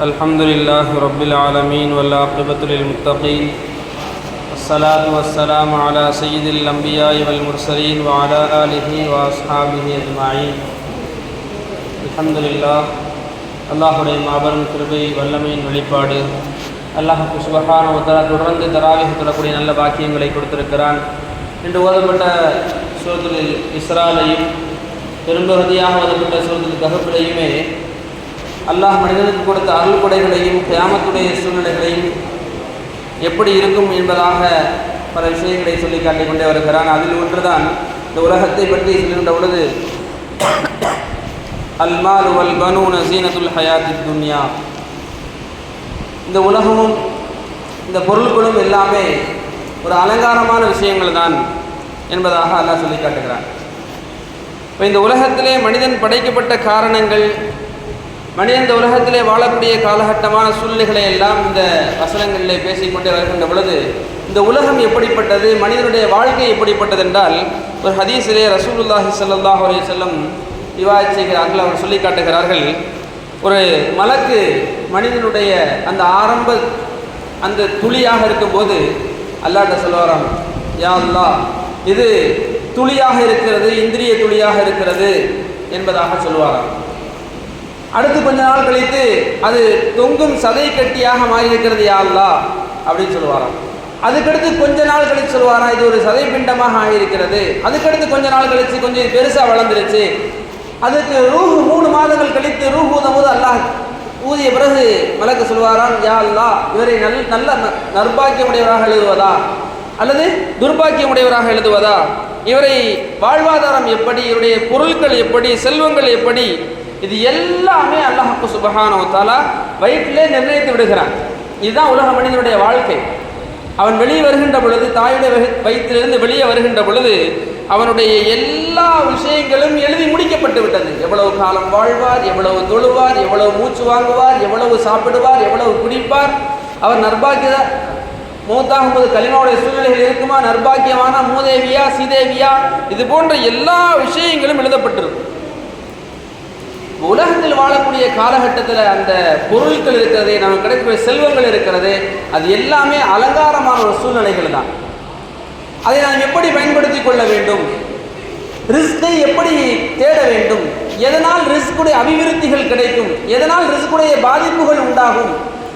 الحمد لله رب العالمين والعاقبة للمتقين الصلاة والسلام على سيد الأنبياء والمرسلين وعلى آله وأصحابه أجمعين الحمد لله அல்லாஹுடைய மாபெரும் கிருபை வல்லமையின் வெளிப்பாடு அல்லாஹுக்கு சுபஹான உத்தரா தொடர்ந்து தராவிக தொடரக்கூடிய நல்ல பாக்கியங்களை கொடுத்திருக்கிறான் இன்று ஓதப்பட்ட சூரத்தில் இஸ்ராலையும் பெரும்பகுதியாக ஓதப்பட்ட சூரத்தில் ககப்பிலையுமே அல்லாஹ் மனிதனுக்கு கொடுத்த அருள் கொடைகளையும் கியாமத்துடைய சூழ்நிலைகளையும் எப்படி இருக்கும் என்பதாக பல விஷயங்களை சொல்லி காட்டிக்கொண்டே வருகிறான். அதில் ஒன்றுதான் இந்த உலகத்தை பற்றி சொல்லுகின்ற பொழுது அல்மால் வல் பனூன சீனத்துல் ஹயாத்தி துன்யா. இந்த உலகமும் இந்த பொருள்களும் எல்லாமே ஒரு அலங்காரமான விஷயங்கள் தான் என்பதாக அல்லாஹ் சொல்லி காட்டுகிறான். இப்போ இந்த உலகத்திலே மனிதன் படைக்கப்பட்ட காரணங்கள் மனிதன் இந்த உலகத்திலே வாழக்கூடிய காலகட்டமான சூழ்நிலைகளை எல்லாம் இந்த வசனங்களிலே பேசிக்கொண்டே வருகின்ற பொழுது இந்த உலகம் எப்படிப்பட்டது மனிதனுடைய வாழ்க்கை எப்படிப்பட்டது என்றால் ஒரு ஹதீஸிலே ரசூலுல்லாஹி சல்லாஹ் அலைஹி செல்லம் விவாதி செய்கிறார்கள் அவர் சொல்லி காட்டுகிறார்கள் ஒரு மலக்கு மனிதனுடைய அந்த ஆரம்ப அந்த துளியாக இருக்கும்போது அல்லாட்ட சொல்லுவாராம் யா அல்லா இது துளியாக இருக்கிறது இந்திரிய துளியாக இருக்கிறது என்பதாக சொல்லுவாராம். அடுத்து கொஞ்ச நாள் கழித்து அது தொங்கும் சதை கட்டியாக மாறியிருக்கிறது யாழ்லா அப்படின்னு சொல்லுவாராம். அதுக்கடுத்து கொஞ்ச நாள் கழித்து சொல்லுவாராம் இது ஒரு சதை பிண்டமாக ஆகியிருக்கிறது. அதுக்கடுத்து கொஞ்ச நாள் கழித்து கொஞ்சம் பெருசாக வளர்ந்துருச்சு. அதுக்கு ரூஹு மூணு மாதங்கள் கழித்து ரூஹ் ஊதும் போது அல்லாஹ் ஊதிய பிறகு மலக்கு சொல்வாராம் யா அல்லா இவரை நல் நல்ல ந- நற்பாக்கியமுடையவராக எழுதுவதா? அல்லது துர்பாக்கியமுடையவராக எழுதுவதா? இவரை வாழ்வாதாரம் எப்படி? இவருடைய பொருட்கள் எப்படி? செல்வங்கள் எப்படி? இது எல்லாமே அல்லாஹு சுபஹானோ வயிற்றிலே நிர்ணயித்து விடுகிறான். இதுதான் உலக மனிதனுடைய வாழ்க்கை. அவன் வெளியே வருகின்ற பொழுது தாயுடைய வயிற்றிலிருந்து வெளியே வருகின்ற பொழுது அவனுடைய எல்லா விஷயங்களும் எழுதி முடிக்கப்பட்டு விட்டது. எவ்வளவு காலம் வாழ்வார் எவ்வளவு தொழுவார் எவ்வளவு மூச்சு வாங்குவார் எவ்வளவு சாப்பிடுவார் எவ்வளவு குடிப்பார். அவர் நர்பாக்கிய மூத்தாகும் போது கலிமாவுடைய சூழ்நிலைகள் இருக்குமா? நர்பாக்கியமான மூதேவியா சீதேவியா? இது போன்ற எல்லா விஷயங்களும் எழுதப்பட்டிருக்கும். உலகத்தில் வாழக்கூடிய காலகட்டத்தில் அந்த பொருட்கள் இருக்கிறது நமக்கு கிடைக்கக்கூடிய செல்வங்கள் இருக்கிறது அது எல்லாமே அலங்காரமான ஒரு சூழ்நிலைகள் தான். அதை நாம் எப்படி பயன்படுத்தி கொள்ள வேண்டும்? ரிஸ்கை எப்படி தேட வேண்டும்? எதனால் ரிஸ்குடைய அபிவிருத்திகள் கிடைக்கும்? எதனால் ரிஸ்குடைய பாதிப்புகள் உண்டாகும்?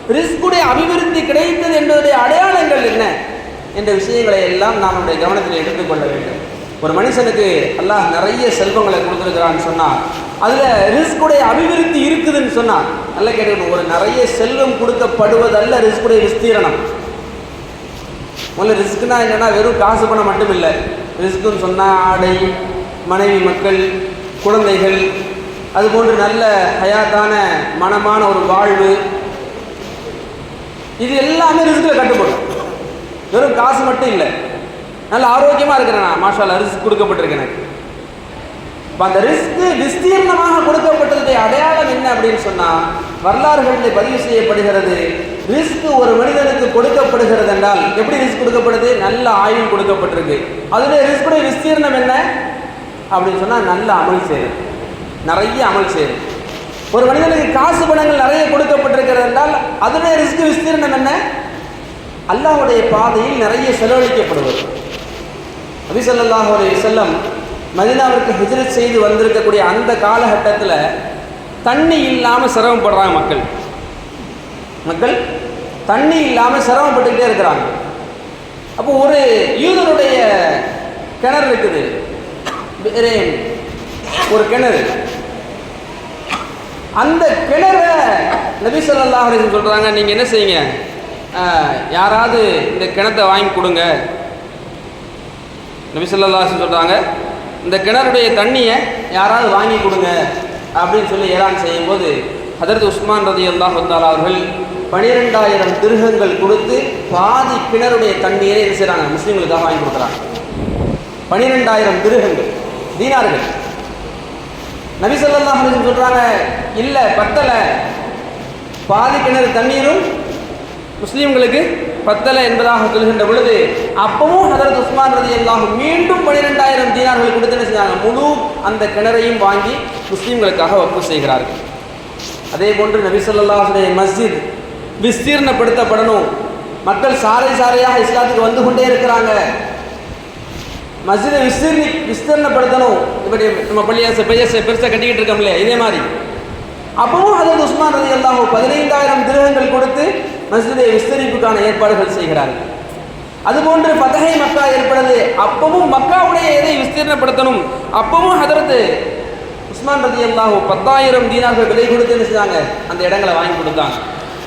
ரிஸ்குடைய அபிவிருத்தி கிடைத்தது என்பதுடைய அடையாளங்கள் என்ன? என்ற விஷயங்களை எல்லாம் நாம் நம்முடைய கவனத்தில் எடுத்துக்கொள்ள வேண்டும். ஒரு மனுஷனுக்கு அல்லாஹ் நிறைய செல்வங்களை கொடுத்துருக்கிறான்னு சொன்னால் அதில் ரிஸ்குடைய அபிவிருத்தி இருக்குதுன்னு சொன்னால் நல்லா கேட்டுக்கணும். ஒரு நிறைய செல்வம் கொடுக்கப்படுவதல்ல ரிஸ்குடைய விஸ்தீரணம். முதல்ல ரிஸ்க்குனா என்னன்னா வெறும் காசு பணம் மட்டும் இல்லை ரிஸ்க்குன்னு சொன்னால் ஆடை மனைவி மக்கள் குழந்தைகள் அதுபோன்று நல்ல ஹயாத்தான மனமான ஒரு வாழ்வு. இது எல்லாமே ரிஸ்கில் கட்டுப்படும். வெறும் காசு மட்டும் இல்லை. நல்ல ஆரோக்கியமாக இருக்கிறேன் நான். மாஷால ரிஸ்க் கொடுக்கப்பட்டிருக்கு எனக்கு. இப்போ அந்த ரிஸ்க் விஸ்தீர்ணமாக கொடுக்கப்பட்டதுடைய அடையாளம் என்ன அப்படின்னு சொன்னால் வரலாறுகளில் பதிவு செய்யப்படுகிறது ரிஸ்க் ஒரு மனிதனுக்கு கொடுக்கப்படுகிறது என்றால் எப்படி ரிஸ்க் கொடுக்கப்படுது? நல்ல ஆயுள் கொடுக்கப்பட்டிருக்கு. அதில் ரிஸ்குடைய விஸ்தீர்ணம் என்ன? அப்படின்னு சொன்னால் நல்ல அமல் செய்யும் நிறைய அமல் செய்யும் ஒரு மனிதனுக்கு காசு பணங்கள் நிறைய கொடுக்கப்பட்டிருக்கிறது என்றால் அதனுடைய ரிஸ்க் விஸ்தீர்ணம் என்ன? அல்லாஹ்வுடைய பாதையில் நிறைய செலவழிக்கப்படுவது. நபிசல்லாஹு அலி செல்லம் மதினாவிற்கு ஹிஜ்ரத் செய்து வந்திருக்கக்கூடிய அந்த காலகட்டத்தில் தண்ணி இல்லாமல் சிரமப்படுறாங்க மக்கள். மக்கள் தண்ணி இல்லாமல் சிரமப்பட்டுக்கிட்டே இருக்கிறாங்க. அப்போ ஒரு யூதருடைய கிணறு இருக்குது. ஒரு கிணறு. அந்த கிணற நபி ஸல்லல்லாஹு சொல்கிறாங்க நீங்கள் என்ன செய்யுங்க? யாராவது இந்த கிணத்தை வாங்கி கொடுங்க. நபிசல்லாசன் சொல்கிறாங்க இந்த கிணறுடைய தண்ணியை யாராவது வாங்கி கொடுங்க அப்படின்னு சொல்லி ஏலான் செய்யும்போது ஹதரத் உஸ்மான் ரதி அல்லாஹ் அவர்கள் பனிரெண்டாயிரம் திருகங்கள் கொடுத்து பாதி கிணறுடைய தண்ணீரை என்ன செய்கிறாங்க முஸ்லீம்களுக்காக வாங்கி கொடுக்குறாங்க. பனிரெண்டாயிரம் திருகங்கள் தீனார்கள். நபி ஸல்லல்லாஹு சொல்கிறாங்க இல்லை பத்தலை. பாதி கிணறு தண்ணீரும் முஸ்லீம்களுக்கு பத்தலை என்பதாக சொல்கின்ற பொழுது அப்பவும் ஹதரத் உஸ்மான் ரதி அல்லாஹ் மீண்டும் பனிரெண்டாயிரம் தீனார்கள் கொடுத்து என்ன செஞ்சாங்க? முழு அந்த கிணறையும் வாங்கி முஸ்லீம்களுக்காக வப்பு செய்கிறார்கள். அதே போன்று நபிசல்லாஹுடைய மஸ்ஜித் விஸ்தீர்ணப்படுத்தப்படணும். மக்கள் சாலை சாலையாக இஸ்லாத்துக்கு வந்து கொண்டே இருக்கிறாங்க. மஸ்ஜிதை விஸ்தீர்ணி விஸ்தீர்ணப்படுத்தணும். இப்படி நம்ம பள்ளியாச பெரிய பெருசாக கட்டிக்கிட்டு இருக்கோம் இல்லையா இதே மாதிரி. அப்பவும் ஹதரத் உஸ்மான் ரதி அல்லாஹ் பதினைந்தாயிரம் திருகங்கள் கொடுத்து மஸ்ஜிதை விஸ்தரிப்புக்கான ஏற்பாடுகள் செய்கிறார்கள். அதுபோன்று பதகை மக்கா ஏற்படுது. அப்பவும் மக்காவுடைய எதை விஸ்தீர்ணப்படுத்தணும்? அப்பவும் ஹதரத்து உஸ்மான் ரதி அல்லாஹ் பத்தாயிரம் தீனார்கள் விலை கொடுத்து என்ன செஞ்சாங்க? அந்த இடங்களை வாங்கி கொடுத்தாங்க.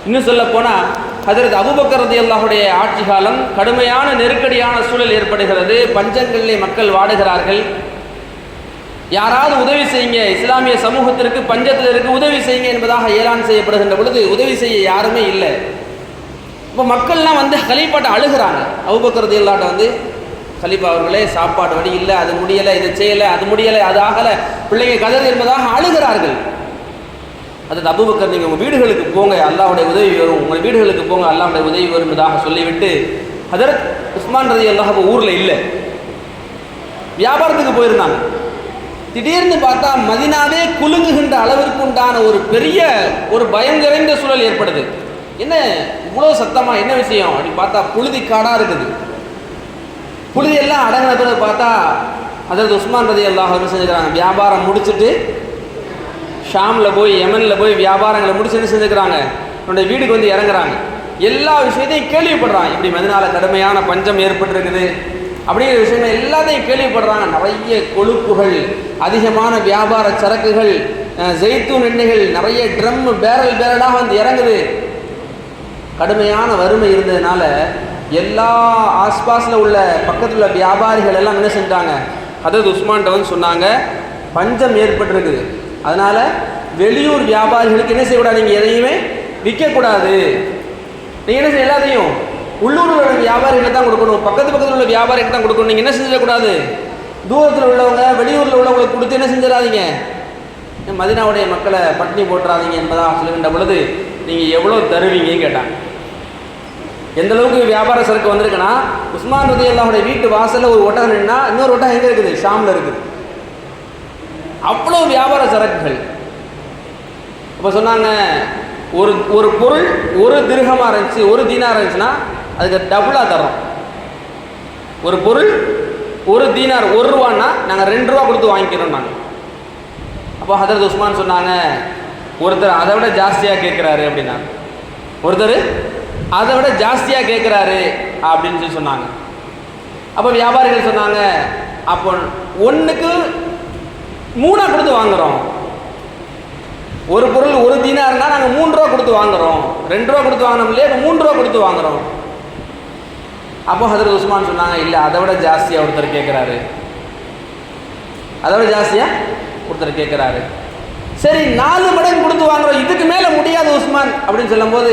இன்னும் சொல்ல போனால் ஹதரத் அபுபக்கர் ரதி அல்லாஹுடைய ஆட்சி காலம் கடுமையான நெருக்கடியான சூழல் ஏற்படுகிறது. பஞ்சங்களிலே மக்கள் வாடுகிறார்கள். யாராவது உதவி செய்யுங்க. இஸ்லாமிய சமூகத்திற்கு பஞ்சத்தில் இருக்கு உதவி செய்யுங்க என்பதாக ஏலான் செய்யப்படுகின்ற பொழுது உதவி செய்ய யாருமே இல்லை. இப்போ மக்கள்லாம் வந்து கலீப்பாட்டை அழுகிறாங்க. அவுபக்கரது இல்லாட்ட வந்து கலீப்பா அவர்களே சாப்பாடு வழி இல்லை அது முடியலை இதை செய்யலை அது முடியலை அது ஆகலை பிள்ளைங்க கதறு என்பதாக அழுகிறார்கள். அது அபுபக்கர் நீங்கள் உங்கள் வீடுகளுக்கு போங்க அல்லாவுடைய உதவி வரும். உங்கள் வீடுகளுக்கு போங்க அல்லாவுடைய உதவி வரும் என்பதாக சொல்லிவிட்டு ஹதரத் உஸ்மான் ரதி அல்லாஹ் ஊரில் இல்லை. வியாபாரத்துக்கு போயிருந்தாங்க. திடீர்னு பார்த்தா மதினாவே குலுங்குகின்ற அளவிற்கு உண்டான ஒரு பெரிய ஒரு பயம் நிறைந்த சூழல் ஏற்படுது. என்ன இவ்வளோ சத்தமாக என்ன விஷயம்? அப்படி பார்த்தா புழுதி காடாக இருக்குது. புழுதி எல்லாம் அடங்கின பிறகு பார்த்தா அதாவது உஸ்மான் ரதி அல்லாஹ் என்ன செஞ்சுக்கிறாங்க. வியாபாரம் முடிச்சுட்டு ஷாமில் போய் யமனில் போய் வியாபாரங்களை முடிச்சு என்ன செஞ்சுக்கிறாங்க? என்னுடைய வீட்டுக்கு வந்து இறங்குறாங்க. எல்லா விஷயத்தையும் கேள்விப்படுறாங்க. இப்படி மதினால கடுமையான பஞ்சம் ஏற்பட்டிருக்குது. அப்படிங்கிற விஷயங்கள் எல்லாத்தையும் கேள்விப்படுறாங்க. நிறைய கொழுப்புகள் அதிகமான வியாபார சரக்குகள் அஹ், ஜெய்த்தூன் எண்ணெய்கள் நிறைய ட்ரம் பேரல் பேரலாக வந்து இறங்குது. கடுமையான வறுமை இருந்ததுனால எல்லா ஆஸ்பாஸில் உள்ள பக்கத்தில் உள்ள வியாபாரிகள் எல்லாம் என்ன செஞ்சாங்க அதாவது உஸ்மான்கிட்ட வந்து சொன்னாங்க பஞ்சம் ஏற்பட்டிருக்குது. அதனால் வெளியூர் வியாபாரிகளுக்கு என்ன செய்யக்கூடாது? நீங்கள் எதையுமே விற்கக்கூடாது. நீங்கள் என்ன செய்ய எல்லாத்தையும் உள்ளூரில் உள்ள வியாபாரிகளுக்கு தான் கொடுக்கணும். பக்கத்து பக்கத்தில் உள்ள வியாபாரிகளுக்கு தான் கொடுக்கணும். நீங்கள் என்ன செஞ்சிடக்கூடாது? தூரத்தில் உள்ளவங்க வெளியூரில் உள்ளவங்களுக்கு கொடுத்து என்ன செஞ்சிடாதீங்க. மதினாவுடைய மக்களை பட்டினி போட்டுறாதீங்க என்பதாக சொல்லுகின்ற பொழுது நீங்கள் எவ்வளோ தருவீங்கன்னு கேட்டாங்க. எந்த அளவுக்கு வியாபார சரக்கு வந்திருக்குன்னா உஸ்மான் ரதி அல்லாவுடைய வீட்டு வாசலில் ஒரு ஒட்டகம் நின்னா இன்னொரு ஒட்டகம் எங்கே இருக்குது? ஷாமில் இருக்குது. அவ்வளோ வியாபார சரக்குகள். இப்போ சொன்னாங்க ஒரு ஒரு பொருள் ஒரு திருகமாக இருந்துச்சு ஒரு தீனாக இருந்துச்சுன்னா அதுக்கு டபுளாக தரோம். ஒரு பொருள் ஒரு தீனார் ஒரு ரூபான்னா நாங்கள் ரெண்டு ரூபா கொடுத்து வாங்கிக்கிறோம் நாங்கள் அப்போ ஹதரத் உஸ்மான் சொன்னாங்க ஒருத்தர் அதை விட ஜாஸ்தியாக கேட்குறாரு அப்படின்னா. ஒருத்தர் அதை விட ஜாஸ்தியாக கேட்குறாரு அப்படின்னு சொல்லி சொன்னாங்க. அப்போ வியாபாரிகள் சொன்னாங்க அப்போ ஒன்றுக்கு மூணாக கொடுத்து வாங்குறோம். ஒரு பொருள் ஒரு தீனார்னா நாங்கள் மூணு ரூபா கொடுத்து வாங்குறோம். ரெண்டு ரூபா கொடுத்து வாங்கினோம் இல்லையா மூணு ரூபா கொடுத்து வாங்குறோம். அப்போ ஹதரத் உஸ்மான் சொன்னாங்க இல்லை அதை விட ஜாஸ்தியாக ஒருத்தர் கேட்குறாரு அதை விட ஜாஸ்தியாக ஒருத்தர் கேட்குறாரு சரி நாலு மடங்கு கொடுத்து வாங்குறோம். இதுக்கு மேலே முடியாது உஸ்மான் அப்படின்னு சொல்லும்போது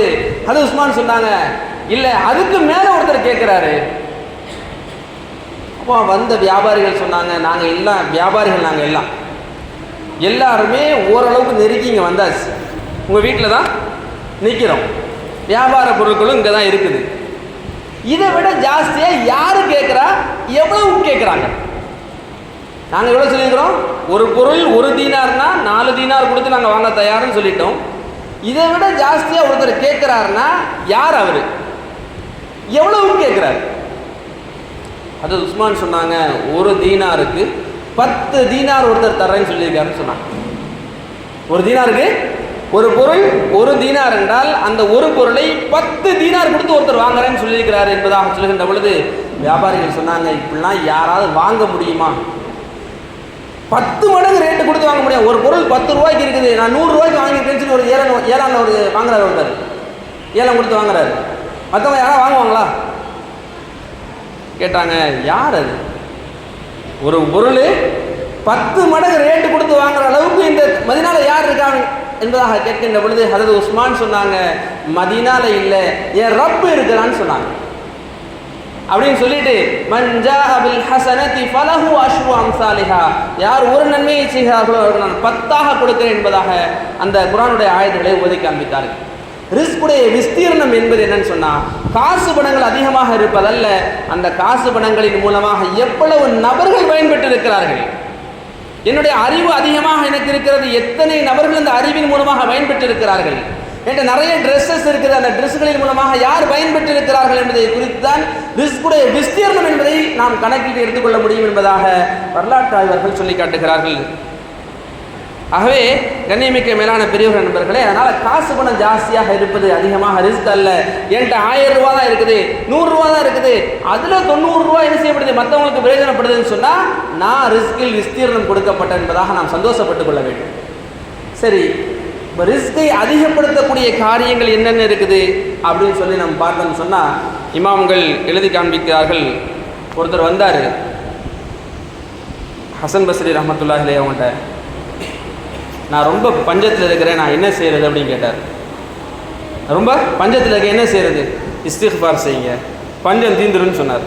அது உஸ்மான் சொன்னாங்க இல்லை அதுக்கு மேலே ஒருத்தர் கேட்குறாரு அப்போ வந்த வியாபாரிகள் சொன்னாங்க நாங்கள் எல்லாம் வியாபாரிகள் நாங்கள் எல்லாம். எல்லாருமே ஓரளவுக்கு நெருக்கி இங்கே வந்தாச்சு. உங்கள் வீட்டில் தான் நிற்கிறோம் வியாபார பொருட்களும் இங்கே தான் இருக்குது. இதை விட ஜாஸ்தியாக யார் கேட்குறா எவ்வளவு கேட்குறாங்க நாங்கள் எவ்வளோ சொல்லியிருக்கிறோம்? ஒரு பொருள் ஒரு தீனார்னா நாலு தீனார் கொடுத்து நாங்கள் வாங்க தயார்னு சொல்லிட்டோம். இதை விட ஜாஸ்தியாக ஒருத்தர் கேட்குறாருன்னா யார் அவர்? எவ்வளவு கேட்குறாரு அது உஸ்மான் சொன்னாங்க ஒரு தீனாருக்கு பத்து தீனார் ஒருத்தர் தர்றேன்னு சொல்லியிருக்காருன்னு சொன்னாங்க. ஒரு தீனாருக்கு ஒரு பொருள் ஒரு தீனார் என்றால் அந்த ஒரு பொருளை பத்து தீனார் கொடுத்து ஒருத்தர் வாங்குறேன்னு சொல்லியிருக்கிறார் என்பதாக சொல்லுகின்ற பொழுது வியாபாரிகள் சொன்னாங்க இப்படிலாம் யாராவது வாங்க முடியுமா? பத்து மடங்கு ரேட்டு கொடுத்து வாங்க முடியும் ஒரு பொருள் பத்து ரூபாய்க்கு இருக்குது. நான் நூறு ரூபாய்க்கு வாங்கியிருக்கேன்னு சொல்லி ஒரு ஏழாம் ஏழாம் ஒரு வாங்குறாரு ஒருத்தர் ஏழாம் கொடுத்து வாங்குறாரு. மற்றவங்க யாராவது வாங்குவாங்களா? கேட்டாங்க யார் அது? ஒரு பொருள் பத்து மடங்கு ரேட்டு கொடுத்து வாங்குற அளவுக்கு இந்த மதினால யார் இருக்காங்க என்பதாக கேட்கின்ற பொழுது ஹதரத் உஸ்மான் சொன்னாங்க மதினால இல்லை. என் ரப்பு இருக்கிறான்னு சொன்னாங்க. அப்படின்னு சொல்லிட்டு மஞ்சா அபில் ஹசனதி பலஹு அஷ்ரு அம்சாலிஹா. யார் ஒரு நன்மையை செய்கிறார்களோ அவர்கள் நான் பத்தாக கொடுக்கிறேன் என்பதாக அந்த குரானுடைய ஆயுதங்களை உதவி காண்பித்தார்கள். ரிஸ்குடைய விஸ்தீர்ணம் என்பது என்னன்னு சொன்னால் காசு பணங்கள் அதிகமாக இருப்பதல்ல அந்த காசு பணங்களின் மூலமாக எவ்வளவு நபர்கள் பயன்பெற்று இருக்கிறார்கள் என்னுடைய அறிவு அதிகமாக எனக்கு இருக்கிறது எத்தனை நபர்கள் இந்த அறிவின் மூலமாக பயன்பெற்றிருக்கிறார்கள்? என்கிட்ட நிறைய ட்ரெஸ்ஸஸ் இருக்குது. அந்த ட்ரெஸ்ஸுகளின் மூலமாக யார் பயன்பெற்றிருக்கிறார்கள் என்பதை குறித்து தான் ரிஸ்குடைய விஸ்தீர்ணம் என்பதை நாம் கணக்கில் எடுத்துக்கொள்ள முடியும் என்பதாக வரலாற்று ஆய்வர்கள் சொல்லி காட்டுகிறார்கள். ஆகவே கண்ணியமிக்க மேலான பெரியவர்கள் நண்பர்களே அதனால் காசு பணம் ஜாஸ்தியாக இருப்பது அதிகமாக ரிஸ்க் அல்ல. என்கிட்ட ஆயிரம் ரூபா தான் இருக்குது நூறுரூவா தான் இருக்குது. அதில் தொண்ணூறுரூவா என்ன செய்யப்படுது? மற்றவங்களுக்கு பிரயோஜனப்படுதுன்னு சொன்னால் நான் ரிஸ்கில் விஸ்தீர்ணம் கொடுக்கப்பட்ட என்பதாக நாம் சந்தோஷப்பட்டுக் கொள்ள வேண்டும். சரி இப்போ ரிஸ்கை அதிகப்படுத்தக்கூடிய காரியங்கள் என்னென்ன இருக்குது அப்படின்னு சொல்லி நம்ம பார்த்தோம்னு சொன்னால் இமாம்கள் எழுதி காண்பிக்கிறார்கள். ஒருத்தர் வந்தார். ஹசன் பஸ்ரி ரஹமத்துல்லாஹிலே அவங்கள்ட்ட நான் ரொம்ப பஞ்சத்தில் இருக்கிறேன் நான் என்ன செய்கிறது அப்படின்னு கேட்டார். ரொம்ப பஞ்சத்தில் இருக்க என்ன செய்கிறது இஸ்திஃபார் செய்யுங்க. பஞ்சம் தீந்துருன்னு சொன்னார்.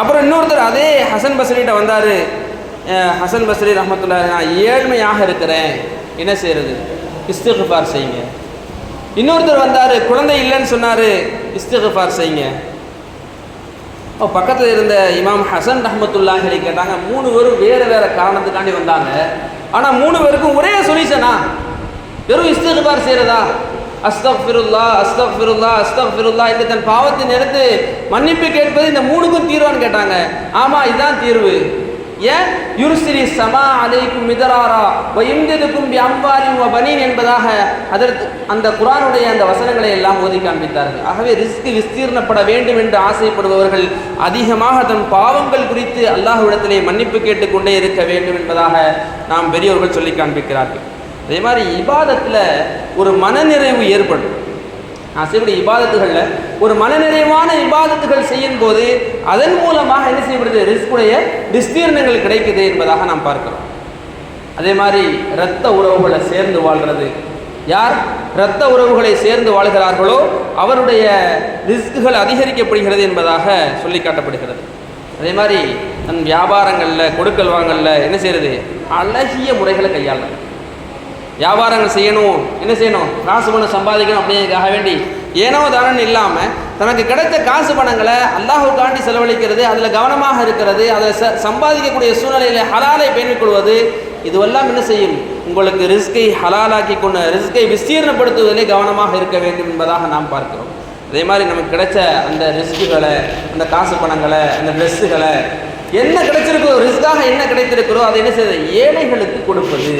அப்புறம் இன்னொருத்தர் அதே ஹசன் பஸ்ரிகிட்ட வந்தார். ஹசன் பஸ்ரி ரஹமத்துல்லா நான் ஏழ்மையாக இருக்கிறேன். என்ன செய்கிறது இஸ்திஃபார் செய்யுங்க. இன்னொருத்தர் வந்தார் குழந்தை இல்லைன்னு சொன்னார் இஸ்திஃபார் செய்யுங்க. அப்போ பக்கத்தில் இருந்த இமாம் ஹசன் ரஹமத்துல்லாஹி கேட்டாங்க மூணு பேரும் வேறு வேறு காரணத்துக்காண்டி வந்தாங்க. ஆனால் மூணு பேருக்கும் ஒரே சொல்யூஷனா? வெறும் இஸ்திஃபார் செய்கிறதா அஸ்தக்ஃபிருல்லா அஸ்தக்ஃபிருல்லா அஸ்தக்ஃபிருல்லா இந்த தன் பாவத்தை நிறுத்து மன்னிப்பு கேட்பது இந்த மூணுக்கும் தீர்வான்னு கேட்டாங்க. ஆமாம் இதுதான் தீர்வு. ஏன்? யுர்சிரி சமா அலைக்கும் மிதராரா வயம்தெதுக்கும் அம்பாரின் பனீன் என்பதாக அதற்கு அந்த குரானுடைய அந்த வசனங்களை எல்லாம் ஓதி காண்பித்தார்கள். ஆகவே ரிஸ்க் விஸ்தீர்ணப்பட வேண்டும் என்று ஆசைப்படுபவர்கள் அதிகமாக தன் பாவங்கள் குறித்து அல்லாஹ்விடத்திலே மன்னிப்பு கேட்டுக்கொண்டே இருக்க வேண்டும் என்பதாக நாம் பெரியவர்கள் சொல்லி காண்பிக்கிறார்கள். அதே மாதிரி இபாதத்தில் ஒரு மனநிறைவு ஏற்படும். நான் செய்யக்கூடிய இபாதத்துகளில் ஒரு மனநிறைவான இபாதத்துகள் செய்யும் போது அதன் மூலமாக என்ன செய்யப்படுது? ரிஸ்குடைய விஸ்தீர்ணங்கள் கிடைக்குது என்பதாக நாம் பார்க்கிறோம். அதே மாதிரி இரத்த உறவுகளை சேர்ந்து வாழ்கிறது யார் இரத்த உறவுகளை சேர்ந்து வாழ்கிறார்களோ அவருடைய ரிஸ்க்குகள் அதிகரிக்கப்படுகிறது என்பதாக சொல்லி காட்டப்படுகிறது அதே மாதிரி தன் வியாபாரங்களில் கொடுக்கல் வாங்கல்ல என்ன செய்யறது அழகிய முறைகளை கையாளணும் வியாபாரங்கள் செய்யணும். என்ன செய்யணும்? காசு பணம் சம்பாதிக்கணும் அப்படிங்கிறதுக்காக வேண்டி. ஏனோ தானன் இல்லாமல் தனக்கு கிடைத்த காசு பணங்களை அல்லாஹுக்காண்டி செலவழிக்கிறது அதில் கவனமாக இருக்கிறது அதை ச சம்பாதிக்கக்கூடிய சூழ்நிலையில் ஹலாலை பேணிக் கொள்வது இதுவெல்லாம் என்ன செய்யும்? உங்களுக்கு ரிஸ்கை ஹலாலாக்கி கொண்டு ரிஸ்கை விஸ்தீர்ணப்படுத்துவதிலே கவனமாக இருக்க வேண்டும் என்பதாக நாம் பார்க்கிறோம். அதே மாதிரி நமக்கு கிடைச்ச அந்த ரிஸ்க்குகளை அந்த காசு பணங்களை அந்த ட்ரெஸ்ஸுகளை என்ன கிடைச்சிருக்கோ ரிஸ்க்காக என்ன கிடைத்திருக்கிறோ அதை என்ன செய்வது ஏழைகளுக்கு கொடுப்பது.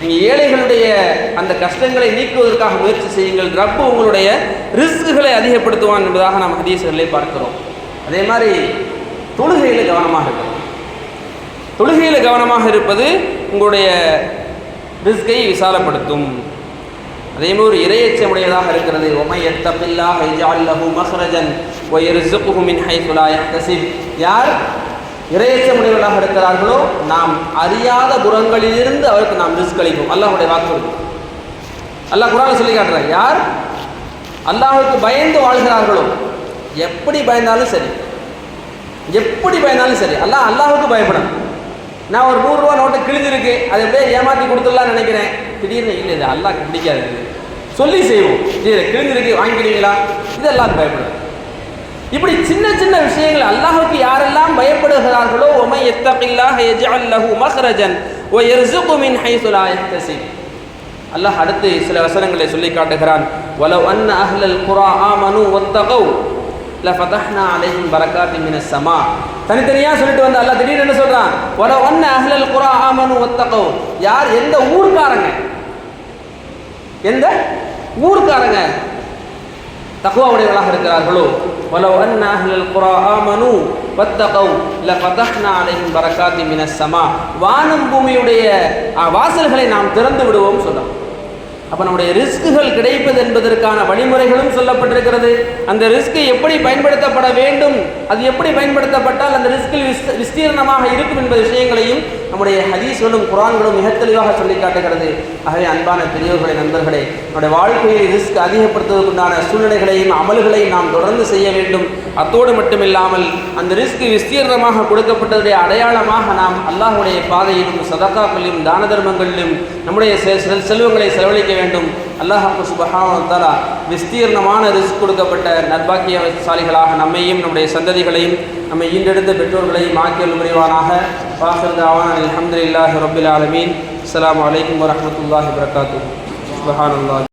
நீங்கள் ஏழைகளுடைய அந்த கஷ்டங்களை நீக்குவதற்காக முயற்சி செய்யுங்கள். ரப்பு உங்களுடைய ரிஸ்க்குகளை அதிகப்படுத்துவான் என்பதாக நாம் ஹதீஸ்களிலே பார்க்கிறோம். அதே மாதிரி தொழுகையில் கவனமாக இருக்கணும். தொழுகையில் கவனமாக இருப்பது உங்களுடைய ரிஸ்கை விசாலப்படுத்தும். அதே மாதிரி இரையச்சமுடையதாக இருக்கிறது. ஒமை எத்தப்பில்லா ஹைஜால்லஹு மஹ்ரஜன் ஒயர்சுகுஹு மின் ஹைசுலா யஹ்தசிப். யார்? இரையச்சமுடையவர்களாக இருக்கிறார்களோ நாம் அறியாத புறங்களிலிருந்து அவருக்கு நாம் ரிஸ்க் அல்லாஹுடைய வாக்குறுதி அல்லாஹ் குரான் சொல்லி காட்டுறார் யார்? அல்லாஹுக்கு பயந்து வாழ்கிறார்களோ எப்படி பயந்தாலும் சரி. எப்படி பயந்தாலும் சரி. அல்லாஹ் அல்லாஹுக்கு பயப்படும் நான் ஒரு நூறுரூவா நோட்டை கிழிஞ்சிருக்கு அதை எப்படியே ஏமாற்றி கொடுத்துடலாம்னு நினைக்கிறேன். திடீர்னு இல்லை இது அல்லாஹ் பிடிக்காது. சொல்லி செய்வோம். சரி கிழிஞ்சிருக்கு வாங்கிக்கிறீங்களா? இது இதெல்லாம் பயப்படும் இப்படி சின்ன சின்ன விஷயங்கள் அல்லாஹுக்கு யாரெல்லாம் பயப்படுகிறார்களோ ஒமை எத்தகில்லாஹ் யஜ்அல் லஹு மஹ்ரஜன் வ யர்சுகு மின் ஹைசுலா லா யஹ்தசிப் அல்லாஹ் அடுத்து சில வசனங்களை சொல்லி காட்டுகிறான். வலவ் அன் அஹ்லல் குரா ஆமனு வத்தகவ் லஃபதஹ்னா அலைஹிம் பரக்காத்தி மின ஸமா. தனித்தனியா சொல்லிட்டு வந்து அல்லாஹ் திடீர்னு என்ன சொல்றான்? வலவ் அன் அஹ்லல் குரா ஆமனு வத்தகவ் யார்? எந்த ஊர்க்காரங்க? எந்த ஊர்க்காரங்க? தக்குவாவுடையவர்களாக இருக்கிறார்களோ. ولو أن أهل القرى آمنوا واتقوا لفتحنا عليهم بركات من السماء வானம் பூமியுடைய அஹ், வாசல்களை நாம் திறந்து விடுவோம் சொல்றோம் அப்போ நம்முடைய ரிஸ்க்குகள் கிடைப்பது என்பதற்கான வழிமுறைகளும் சொல்லப்பட்டிருக்கிறது அந்த ரிஸ்க் எப்படி பயன்படுத்தப்பட வேண்டும் அது எப்படி பயன்படுத்தப்பட்டால் அந்த ரிஸ்கில் விஸ் விஸ்தீர்ணமாக இருக்கும் என்பது விஷயங்களையும் நம்முடைய ஹதீஸ்களும் குரான்களும் மிக தெளிவாக சொல்லி காட்டுகிறது. ஆகவே அன்பான பெரியவர்களே நண்பர்களே நம்முடைய வாழ்க்கையில் ரிஸ்க் அதிகப்படுத்துவதற்குண்டான சூழ்நிலைகளையும் அமல்களையும் நாம் தொடர்ந்து செய்ய வேண்டும். அத்தோடு மட்டுமில்லாமல் அந்த ரிஸ்க் விஸ்தீர்ணமாக கொடுக்கப்பட்டதுடைய அடையாளமாக நாம் அல்லாஹுடைய பாதையிலும் சதக்காக்களிலும் தான தர்மங்களிலும் நம்முடைய செ- செல்- செல்வங்களை செலவழிக்க வேண்டும். அல்லாஹ் சுபஹானத்தாலா விஸ்தீர்ணமான ரிஸ்க் கொடுக்கப்பட்ட நர்பாக்கியசாலிகளாக நம்மையும் நம்முடைய சந்ததிகளையும் நம்மை ஈண்டெடுத்த பெற்றோர்களையும் ஆக்கியல் புரிவானாக. வாசல் தாவான் அலமதுல்லாஹி ரபில் ஆலமீன். அஸ்லாம் அலைக்கும் வரமத்துல்லாஹி வரகாத்து சுபஹானல்லாஹி.